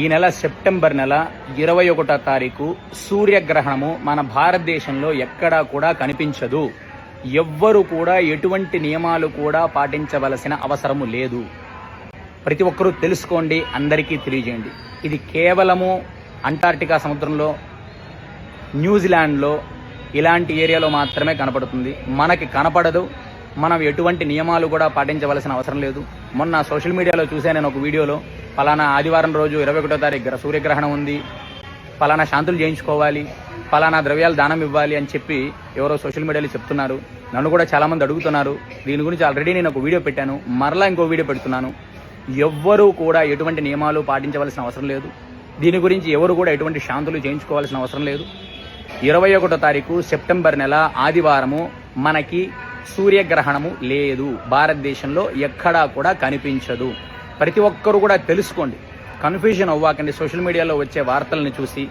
ఈ నెల సెప్టెంబర్ నెల ఇరవై ఒకటో తారీఖు సూర్యగ్రహణము మన భారతదేశంలో ఎక్కడా కూడా కనిపించదు. ఎవ్వరు కూడా ఎటువంటి నియమాలు కూడా పాటించవలసిన అవసరము లేదు. ప్రతి ఒక్కరూ తెలుసుకోండి అందరికీ తెలియజేయండి. ఇది కేవలము అంటార్టికా సముద్రంలో న్యూజిలాండ్లో ఇలాంటి ఏరియాలో మాత్రమే కనపడుతుంది. మనకి కనపడదు. మనం ఎటువంటి నియమాలు కూడా పాటించవలసిన అవసరం లేదు. మొన్న సోషల్ మీడియాలో చూశాను నేను ఒక వీడియోలో. పలానా ఆదివారం రోజు ఇరవై ఒకటో తారీఖు సూర్యగ్రహణం ఉంది. పలానా శాంతులు చేయించుకోవాలి పలానా ద్రవ్యాలు దానం ఇవ్వాలి అని చెప్పి ఎవరో సోషల్ మీడియాలో చెప్తున్నారు. నన్ను కూడా చాలామంది అడుగుతున్నారు. దీని గురించి ఆల్రెడీ నేను ఒక వీడియో పెట్టాను. మరలా ఇంకో వీడియో పెడుతున్నాను. ఎవ్వరూ కూడా ఎటువంటి నియమాలు పాటించవలసిన అవసరం లేదు. దీని గురించి ఎవరు కూడా ఎటువంటి శాంతులు చేయించుకోవాల్సిన అవసరం లేదు. ఇరవై ఒకటో తారీఖు సెప్టెంబర్ నెల ఆదివారము మనకి సూర్యగ్రహణము లేదు. భారతదేశంలో ఎక్కడా కూడా కనిపించదు. ప్రతి ఒక్కరు కూడా తెలుసుకోండి. కన్ఫ్యూజన్ అవ్వకండి. సోషల్ మీడియాలో వచ్చే వార్తలను చూసి